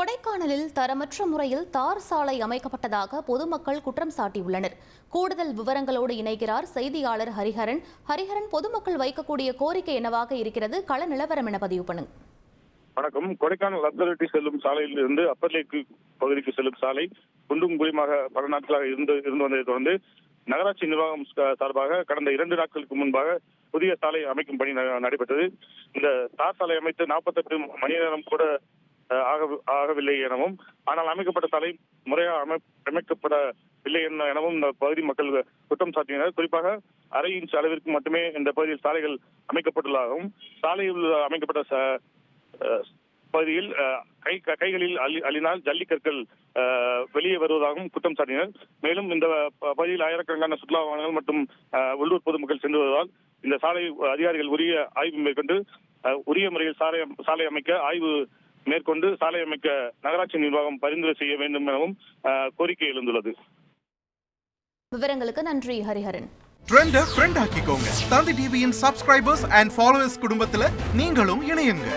கொடைக்கானலில் தரமற்ற முறையில் தார் சாலை அமைக்கப்பட்டதாக பொதுமக்கள் குற்றம் சாட்டியுள்ளனர். கூடுதல் விவரங்களோடு இணைகிறார் செய்தியாளர் ஹரிஹரன். ஹரிஹரன் பொதுமக்கள் வைக்கக்கூடிய கோரிக்கை என்னவாக இருக்கிறது? கள நிலவரம் என பதிவு பண்ணுங்க வணக்கம். கொடைக்கானல் அத்தாரிட்டி செல்லும் சாலையில் இருந்து அப்பர் லேக் பகுதிக்கு செல்லும் சாலை குண்டும் குழியுமாக பல நாட்களாக இருந்து இருந்து வந்ததை தொடர்ந்து நகராட்சி நிர்வாகம் சார்பாக கடந்த இரண்டு நாட்களுக்கு முன்பாக புதிய சாலை அமைக்கும் பணி நடைபெற்றது. இந்த தார் சாலை அமைத்து நாற்பத்தெட்டு மணி நேரம் கூட ஆகவில்லை எனவும் ஆனால் அமைக்கப்பட்ட சாலை முறையாக அமை அமைக்கப்படவில்லை என- எனவும் இந்த பகுதி மக்கள் குற்றம் சாட்டினர். குறிப்பாக அரை இன்ச் அளவிற்கு மட்டுமே இந்த பகுதியில் சாலைகள் அமைக்கப்பட்டுள்ளதாகவும் சாலையில் அமைக்கப்பட்ட ச- பகுதியில் கை க- கைகளில் அள்ளி அள்ளினால் ஜல்லிக்கற்கள் வெளியே வருவதாகவும் குற்றம் சாட்டினர். மேலும் இந்த பகுதியில் ஆயிரக்கணக்கான சுற்றுலா வாகனங்கள் மற்றும் உள்ளூர் பொதுமக்கள் சென்று வருவதால் இந்த சாலை அதிகாரிகள் உரிய ஆய்வு மேற்கொண்டு உரிய முறையில் சாலை சாலை அமைக்க ஆய்வு மேற்கொண்டு சாலை அமைக்க நகராட்சி நிர்வாகம் பரிந்துரை செய்ய வேண்டும் எனவும் கோரிக்கை எழுந்துள்ளது. விவரங்களுக்கு நன்றி ஹரிஹரன். ட்ரெண்ட ஃப்ரெண்ட் ஆக்கிக்கோங்க. தந்தி டிவியின் சப்ஸ்கிரைபர்ஸ் அண்ட் ஃபாலோவர்ஸ் குடும்பத்துல நீங்களும் இணையுங்க.